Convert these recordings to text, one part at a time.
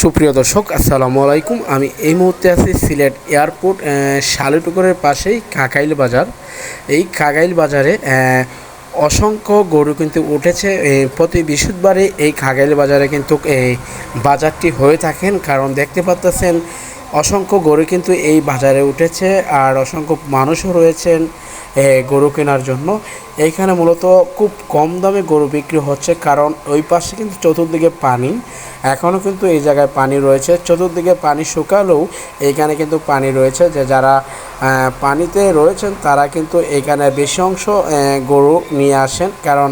সুপ্রিয় দর্শক, আসসালামু আলাইকুম। আমি এই মুহূর্তে আছি সিলেট এয়ারপোর্ট শালিপুকুরের পাশেই কাকাইল বাজার। এই কাকাইল বাজারে অসংখ্য গরু কিন্তু উঠেছে। প্রতি বৃহস্পতিবারে এই কাকাইল বাজারে কিন্তু এই বাজারটি হয়ে থাকেন। কারণ দেখতে পাচ্ছেন অসংখ্য গরু কিন্তু এই বাজারে উঠেছে আর অসংখ্য মানুষও রয়েছেন গরু কেনার জন্য। এইখানে মূলত খুব কম দামে গরু বিক্রি হচ্ছে কারণ ওই পাশে কিন্তু চতুর্দিকে পানি। এখনও কিন্তু এই জায়গায় পানি রয়েছে। চতুর্দিকে পানি শুকালেও এইখানে কিন্তু পানি রয়েছে যে যারা পানিতে রয়েছেন তারা কিন্তু এখানে বেশি অংশ গরু নিয়ে আসেন। কারণ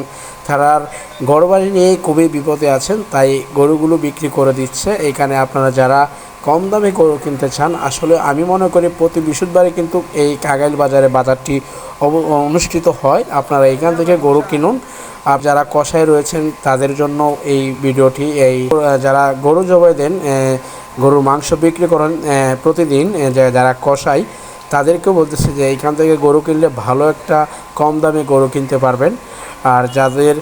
তারার গরু নিয়ে খুবই বিপদে আছেন, তাই গরুগুলো বিক্রি করে দিচ্ছে। এখানে আপনারা যারা কম দামে গরু কিনতে চান, আসলে আমি মনে করি প্রতি বৃহস্পতিবারে কিন্তু এই কাগাইল বাজারে বাজারটি অনুষ্ঠিত হয়। আপনারা এখান থেকে গরু কিনুন। আর যারা কষায় রয়েছেন, তাদের জন্য এই ভিডিওটি, এই যারা গরু জবাই দেন গরুর মাংস বিক্রি করেন প্রতিদিন যারা কষাই তাদেরকেও বলতেছে যে এইখান থেকে গরু কিনলে ভালো একটা কম দামে গরু কিনতে পারবেন। আর যাদের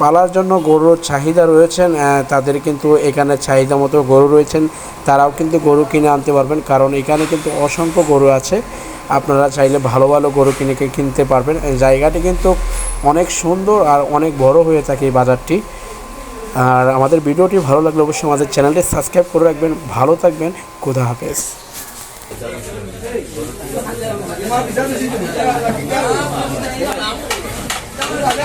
পালার জন্য গরুর চাহিদা রয়েছেন তাদের কিন্তু এখানে চাহিদা মতো গরু রয়েছেন। তারাও কিন্তু গরু কিনে আনতে পারবেন, কারণ এখানে কিন্তু অসংখ্য গরু আছে। আপনারা চাইলে ভালো ভালো গরু কিনে কিনতে পারবেন। জায়গাটি কিন্তু অনেক সুন্দর আর অনেক বড় হয়ে থাকে এই বাজারটি। আর আমাদের ভিডিওটি ভালো লাগলে অবশ্যই আমাদের চ্যানেলটি সাবস্ক্রাইব করে রাখবেন। ভালো থাকবেন। খুদা হাফেজ। আগে